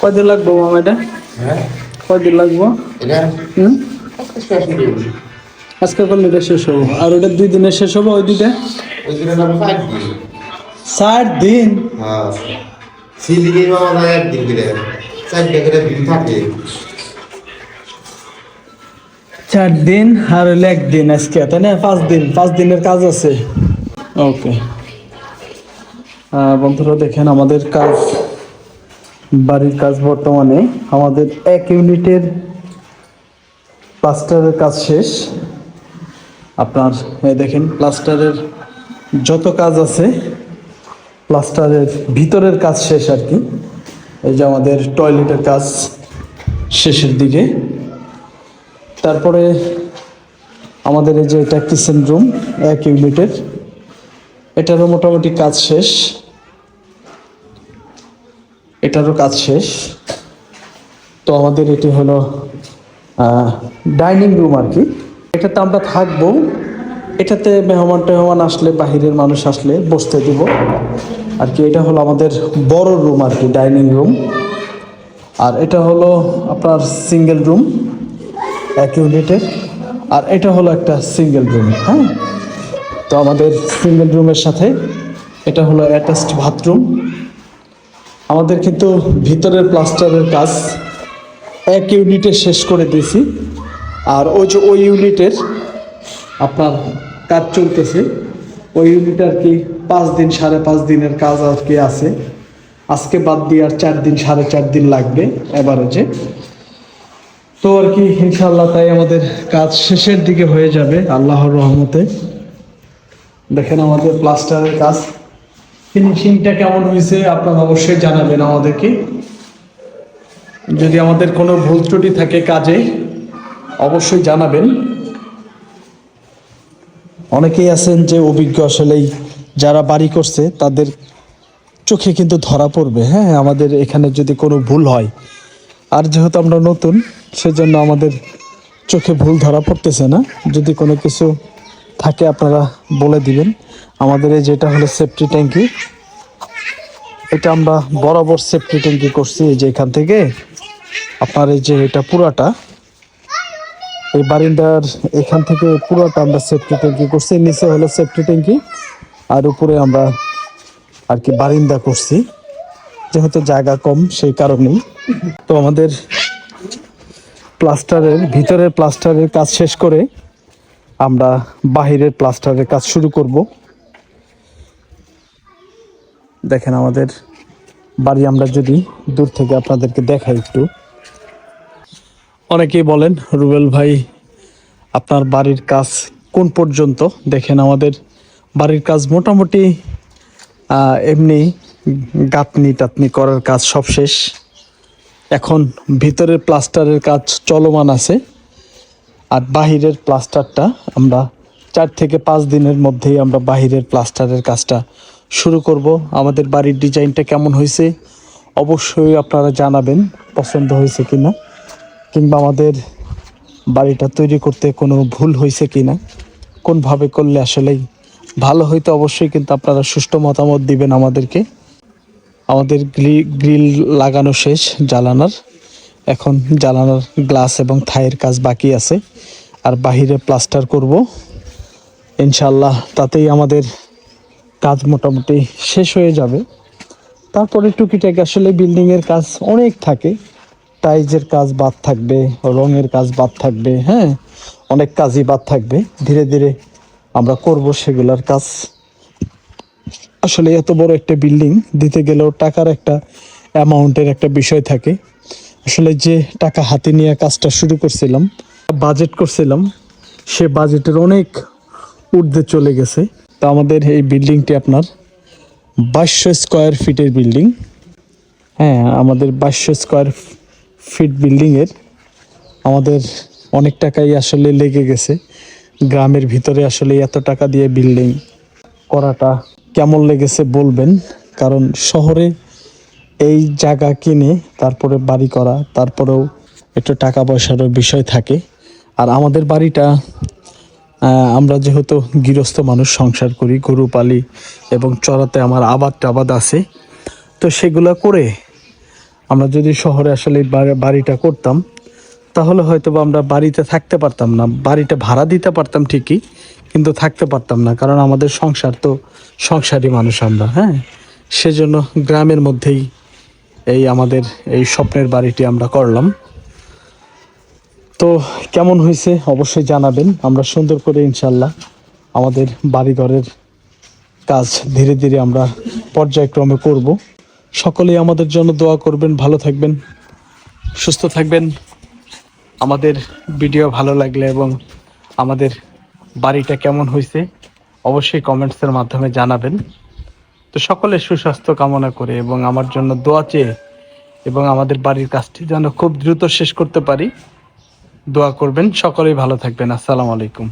কয়দিন লাগবো মামা এটা? হ্যাঁ। কয়দিন লাগবো? আজকে হয়ে করলে এটা শেষ হব। আর ওটা দুই দিনে শেষ হব ওই দুইটা? ষাট দিন। হ্যাঁ। সিলিকে একদিন করে। দিন থাকে। চার দিন আর হইলে একদিন আজকে তাই না? পাঁচ দিন পাঁচ দিনের কাজ আছে। ওকে বন্ধুরা দেখেন আমাদের কাজ বাড়ির কাজ বর্তমানে আমাদের এক ইউনিটের প্লাস্টারের কাজ শেষ। আপনার দেখেন, প্লাস্টারের যত কাজ আছে, প্লাস্টারের ভিতরের কাজ শেষ আর কি। এই যে আমাদের টয়লেটের কাজ শেষের দিকে। তারপরে আমাদের এই যে এটা রুম এক ইউনিটের, এটারও মোটামুটি কাজ শেষ। এটারও কাজ শেষ। তো আমাদের এটি হলো ডাইনিং রুম আর কি। এটাতে আমরা থাকব। এটাতে মেহমান টেহমান আসলে, বাহিরের মানুষ আসলে বসতে দিব। আর কি, এটা হলো আমাদের বড় রুম আর কি, ডাইনিং রুম। আর এটা হলো আপনার সিঙ্গেল রুম, এক ইউনিটের আর এটা হলো একটা সিঙ্গেল রুম হ্যাঁ? তো আমাদের সিঙ্গেল রুমের সাথে এটা হলো অ্যাটাচড বাথরুম। আমাদের কিন্তু ভিতরের প্লাস্টারের কাজ এক ইউনিটে শেষ করে দিয়েছি। আর ওই যে ওই ইউনিটের আপনার কাজ চলতেছে, ওই ইউনিট আর কি পাঁচ দিন, সাড়ে পাঁচ দিনের কাজ আর কি আছে। আজকে বাদ দিয়ে আর চার দিন, সাড়ে চার দিন লাগবে এভারেজে। তো আর কি ইনশাল্লাহ তাই আমাদের কাজ শেষের দিকে হয়ে যাবে, আল্লাহর রহমতে। দেখেন আমাদের প্লাস্টারের কাজ ফিনিশিংটা কেমন হয়েছে আপনারা অবশ্যই জানাবেন আমাদেরকে। যদি আমাদের কোনো ভুল ত্রুটি থাকে কাজে, অবশ্যই জানাবেন। অনেকেই আছেন যে অভিজ্ঞ আসলেই যারা বাড়ি করছে, তাদের চোখে কিন্তু ধরা পড়বে। হ্যাঁ আমাদের এখানে যদি কোনো ভুল হয়, আর যেহেতু আমরা নতুন, সেজন্য আমাদের চোখে ভুল ধরা পড়তেছে না। যদি কোনো কিছু থাকে আপনারা বলে দিবেন। আমাদের এই যেটা হলো সেফটি ট্যাঙ্কি, এটা আমরা বরাবর সেফটি ট্যাঙ্কি করছি এই যে এখান থেকে। আপনার এই যে এটা পুরাটা, এই বারিন্দার এখান থেকে পুরোটা আমরা সেফটি ট্যাঙ্কি করছি, নিচে হলো সেফটি ট্যাঙ্কি, আর উপরে আমরা আর কি বারিন্দা করছি। যেহেতু জায়গা কম, সেই কারণেই। তো আমাদের প্লাস্টারের ভিতরের প্লাস্টারের কাজ শেষ করে আমরা বাহিরের প্লাস্টারের কাজ শুরু করব। দেখেন আমাদের বাড়ি আমরা যদি দূর থেকে আপনাদেরকে দেখাই একটু। অনেকেই বলেন, রুবেল ভাই, আপনার বাড়ির কাজ কোন পর্যন্ত? দেখেন আমাদের বাড়ির কাজ মোটামুটি এমনি গাঁতনি টাতনি করার কাজ সব শেষ। এখন ভিতরের প্লাস্টারের কাজ চলমান আছে। আর বাহিরের প্লাস্টারটা আমরা চার থেকে পাঁচ দিনের মধ্যেই আমরা বাহিরের প্লাস্টারের কাজটা শুরু করব। আমাদের বাড়ির ডিজাইনটা কেমন হয়েছে অবশ্যই আপনারা জানাবেন, পছন্দ হয়েছে কি না কিংবা আমাদের বাড়িটা তৈরি করতে কোনো ভুল হয়েছে কি না কোনভাবে করলে আসলেই ভালো হইতে অবশ্যই কিন্তু আপনারা সুষ্ঠু মতামত দিবেন আমাদেরকে। আমাদের গ্রিল লাগানো শেষ, জ্বালানার। এখন জ্বালানার গ্লাস এবং থাইয়ের কাজ বাকি আছে। আর বাহিরে প্লাস্টার করব। ইনশাল্লাহ তাতেই আমাদের কাজ মোটামুটি শেষ হয়ে যাবে। তারপরে টুকিটাকি আসলে বিল্ডিংয়ের কাজ অনেক থাকে। টাইজের কাজ বাদ থাকবে, রঙের কাজ বাদ থাকবে হ্যাঁ? অনেক কাজই বাদ থাকবে। ধীরে ধীরে আমরা করব সেগুলার কাজ। আসলে এত বড় একটা বিল্ডিং দিতে গেলেও টাকার একটা অ্যামাউন্টের একটা বিষয় থাকে। আসলে যে টাকা হাতে নিয়ে কাজটা শুরু করছিলাম বাজেট করছিলাম, সে বাজেটের অনেক ঊর্ধ্বে চলে গেছে। তো আমাদের এই বিল্ডিংটি আপনার বাইশশো স্কোয়ার ফিটের বিল্ডিং হ্যাঁ আমাদের বাইশশো স্কোয়ার ফিট বিল্ডিংয়ের আমাদের অনেক টাকাই আসলে লেগে গেছে। গ্রামের ভিতরে আসলে এত টাকা দিয়ে বিল্ডিং করাটা কেমন লেগেছে বলবেন, কারণ শহরে এই জায়গা কিনে তারপরে বাড়ি করা, তারপরেও একটু টাকা পয়সারও বিষয় থাকে। আর আমাদের বাড়িটা আমরা যেহেতু গৃহস্থ মানুষ সংসার করি, গরু পালি এবং চড়াতে আমার আবাদ টাবাদ আছে, তো সেগুলো করে আমরা যদি শহরে আসলে বাড়িটা করতাম, তাহলে হয়তো বা আমরা বাড়িতে থাকতে পারতাম না। বাড়িটা ভাড়া দিতে পারতাম ঠিকই, কিন্তু থাকতে পারতাম না, কারণ আমাদের সংসার তো সংসারী মানুষ আমরা হ্যাঁ? সেজন্য গ্রামের মধ্যেই এই আমাদের এই স্বপ্নের বাড়িটি আমরা করলাম। তো কেমন হয়েছে অবশ্যই জানাবেন। আমরা সুন্দর করে ইনশাল্লাহ আমাদের বাড়িঘরের কাজ ধীরে ধীরে আমরা পর্যায়ক্রমে করব। সকলেই আমাদের জন্য দোয়া করবেন, ভালো থাকবেন, সুস্থ থাকবেন। আমাদের ভিডিও ভালো লাগলে এবং আমাদের বাড়িটা কেমন হয়েছে অবশ্যই কমেন্টসের মাধ্যমে জানাবেন। তো সকলের সুস্বাস্থ্য কামনা করে এবং আমার জন্য দোয়া চেয়ে এবং আমাদের বাড়ির কাজটি যেন খুব দ্রুত শেষ করতে পারি। দোয়া করবেন, সকলেই ভালো থাকবেন। আসসালামু আলাইকুম।